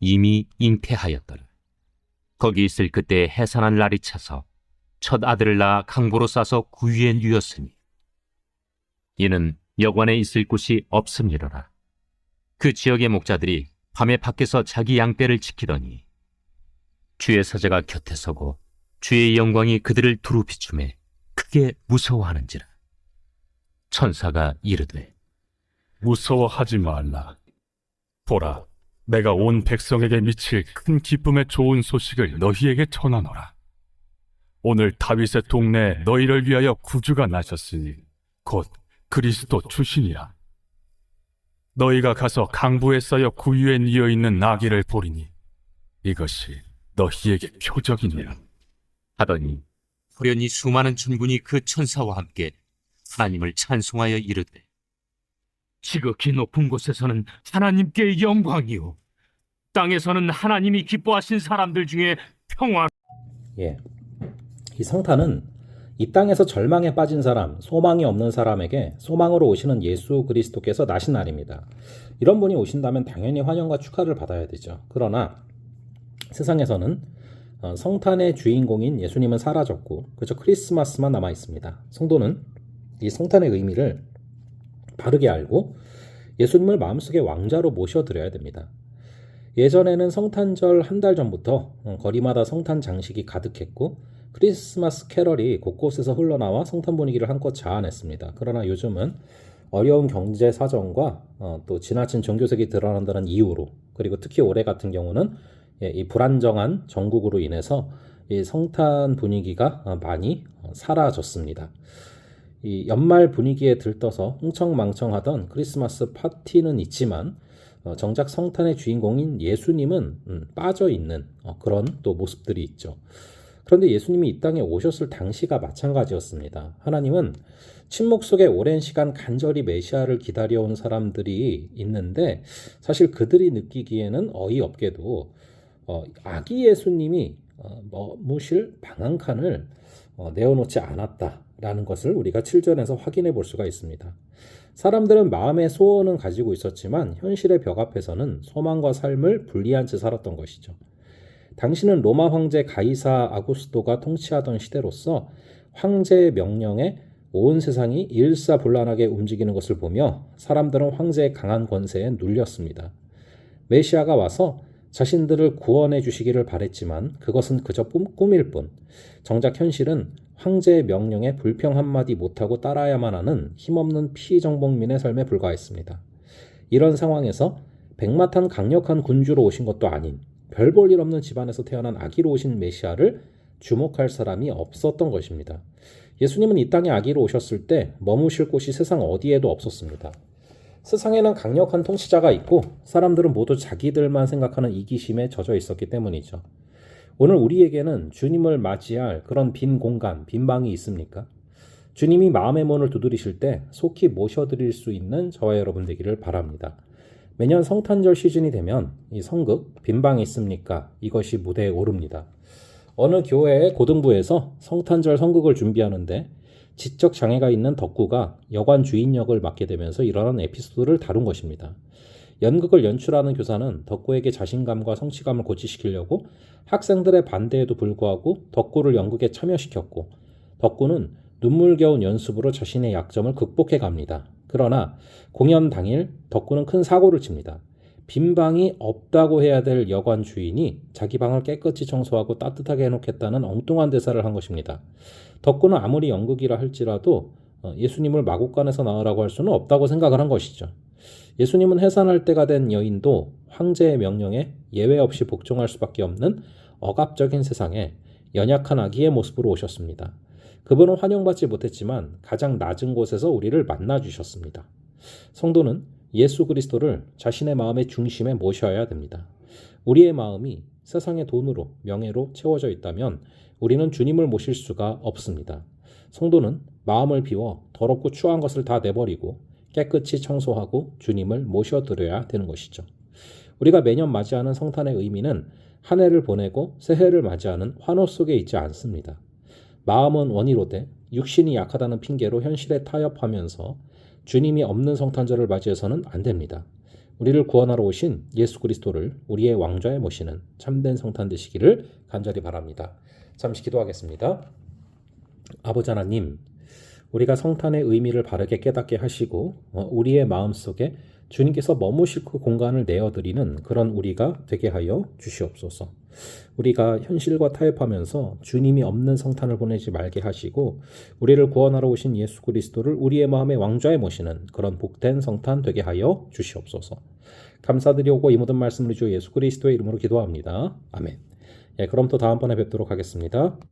이미 잉태하였더라. 거기 있을 그때 해산한 날이 차서 첫 아들을 낳아 강보로 싸서 구유에 누였으니 이는 여관에 있을 곳이 없음이로라. 그 지역의 목자들이 밤에 밖에서 자기 양떼를 지키더니 주의 사자가 곁에 서고 주의 영광이 그들을 두루 비춤에 크게 무서워하는지라. 천사가 이르되 무서워하지 말라. 보라, 내가 온 백성에게 미칠 큰 기쁨의 좋은 소식을 너희에게 전하노라. 오늘 다윗의 동네에 너희를 위하여 구주가 나셨으니 곧 그리스도 주시니라. 너희가 가서 강부에 쌓여 구유에 뉘어 있는 나귀를 보리니 이것이 너희에게 표적이니라. 하더니 호련히 수많은 천군이 그 천사와 함께 하나님을 찬송하여 이르되 지극히 높은 곳에서는 하나님께 영광이요 땅에서는 하나님이 기뻐하신 사람들 중에 평화 예. 이 성탄은 이 땅에서 절망에 빠진 사람, 소망이 없는 사람에게 소망으로 오시는 예수 그리스도께서 나신 날입니다. 이런 분이 오신다면 당연히 환영과 축하를 받아야 되죠. 그러나 세상에서는 어, 성탄의 주인공인 예수님은 사라졌고 그저 크리스마스만 남아 있습니다. 성도는 이 성탄의 의미를 바르게 알고 예수님을 마음속에 왕자로 모셔드려야 됩니다. 예전에는 성탄절 한 달 전부터 어, 거리마다 성탄 장식이 가득했고 크리스마스 캐럴이 곳곳에서 흘러나와 성탄 분위기를 한껏 자아냈습니다. 그러나 요즘은 어려운 경제 사정과 어, 또 지나친 종교색이 드러난다는 이유로 그리고 특히 올해 같은 경우는 예, 이 불안정한 전국으로 인해서 이 성탄 분위기가 어, 많이 어, 사라졌습니다. 이 연말 분위기에 들떠서 흥청망청하던 크리스마스 파티는 있지만 어, 정작 성탄의 주인공인 예수님은 음, 빠져 있는 어, 그런 또 모습들이 있죠. 그런데 예수님이 이 땅에 오셨을 당시가 마찬가지였습니다. 하나님은 침묵 속에 오랜 시간 간절히 메시아를 기다려온 사람들이 있는데 사실 그들이 느끼기에는 어이없게도 어, 아기 예수님이 어, 머무실 방한칸을 어, 내어놓지 않았다 라는 것을 우리가 7절에서 확인해 볼 수가 있습니다. 사람들은 마음의 소원은 가지고 있었지만 현실의 벽 앞에서는 소망과 삶을 분리한 채 살았던 것이죠. 당시는 로마 황제 가이사 아구스토가 통치하던 시대로서 황제의 명령에 온 세상이 일사불란하게 움직이는 것을 보며 사람들은 황제의 강한 권세에 눌렸습니다. 메시아가 와서 자신들을 구원해 주시기를 바랬지만 그것은 그저 꿈 일 뿐. 정작 현실은 황제의 명령에 불평 한마디 못하고 따라야만 하는 힘없는 피정복민의 삶에 불과했습니다. 이런 상황에서 백마탄 강력한 군주로 오신 것도 아닌 별 볼 일 없는 집안에서 태어난 아기로 오신 메시아를 주목할 사람이 없었던 것입니다. 예수님은 이 땅에 아기로 오셨을 때 머무실 곳이 세상 어디에도 없었습니다. 세상에는 강력한 통치자가 있고 사람들은 모두 자기들만 생각하는 이기심에 젖어 있었기 때문이죠. 오늘 우리에게는 주님을 맞이할 그런 빈 공간, 빈 방이 있습니까? 주님이 마음의 문을 두드리실 때 속히 모셔드릴 수 있는 저와 여러분 되기를 바랍니다. 매년 성탄절 시즌이 되면 이 성극 빈방이 있습니까? 이것이 무대에 오릅니다. 어느 교회의 고등부에서 성탄절 성극을 준비하는데 지적 장애가 있는 덕구가 여관 주인 역을 맡게 되면서 일어난 에피소드를 다룬 것입니다. 연극을 연출하는 교사는 덕구에게 자신감과 성취감을 고취시키려고 학생들의 반대에도 불구하고 덕구를 연극에 참여시켰고 덕구는 눈물겨운 연습으로 자신의 약점을 극복해 갑니다. 그러나 공연 당일 덕구는 큰 사고를 칩니다. 빈 방이 없다고 해야 될 여관 주인이 자기 방을 깨끗이 청소하고 따뜻하게 해놓겠다는 엉뚱한 대사를 한 것입니다. 덕구는 아무리 연극이라 할지라도 어, 예수님을 마곡간에서 나으라고 할 수는 없다고 생각을 한 것이죠. 예수님은 해산할 때가 된 여인도 황제의 명령에 예외 없이 복종할 수밖에 없는 억압적인 세상에 연약한 아기의 모습으로 오셨습니다. 그분은 환영받지 못했지만 가장 낮은 곳에서 우리를 만나 주셨습니다. 성도는 예수 그리스도를 자신의 마음의 중심에 모셔야 됩니다. 우리의 마음이 세상의 돈으로 명예로 채워져 있다면 우리는 주님을 모실 수가 없습니다. 성도는 마음을 비워 더럽고 추한 것을 다 내버리고 깨끗이 청소하고 주님을 모셔드려야 되는 것이죠. 우리가 매년 맞이하는 성탄의 의미는 한 해를 보내고 새해를 맞이하는 환호 속에 있지 않습니다. 마음은 원이로되 육신이 약하다는 핑계로 현실에 타협하면서 주님이 없는 성탄절을 맞이해서는 안 됩니다. 우리를 구원하러 오신 예수 그리스도를 우리의 왕좌에 모시는 참된 성탄 되시기를 간절히 바랍니다. 잠시 기도하겠습니다. 아버지 하나님, 우리가 성탄의 의미를 바르게 깨닫게 하시고 어, 우리의 마음 속에 주님께서 머무실 그 공간을 내어드리는 그런 우리가 되게 하여 주시옵소서. 우리가 현실과 타협하면서 주님이 없는 성탄을 보내지 말게 하시고 우리를 구원하러 오신 예수 그리스도를 우리의 마음의 왕좌에 모시는 그런 복된 성탄 되게 하여 주시옵소서. 감사드리고 이 모든 말씀을 주 예수 그리스도의 이름으로 기도합니다. 아멘. 예, 그럼 또 다음번에 뵙도록 하겠습니다.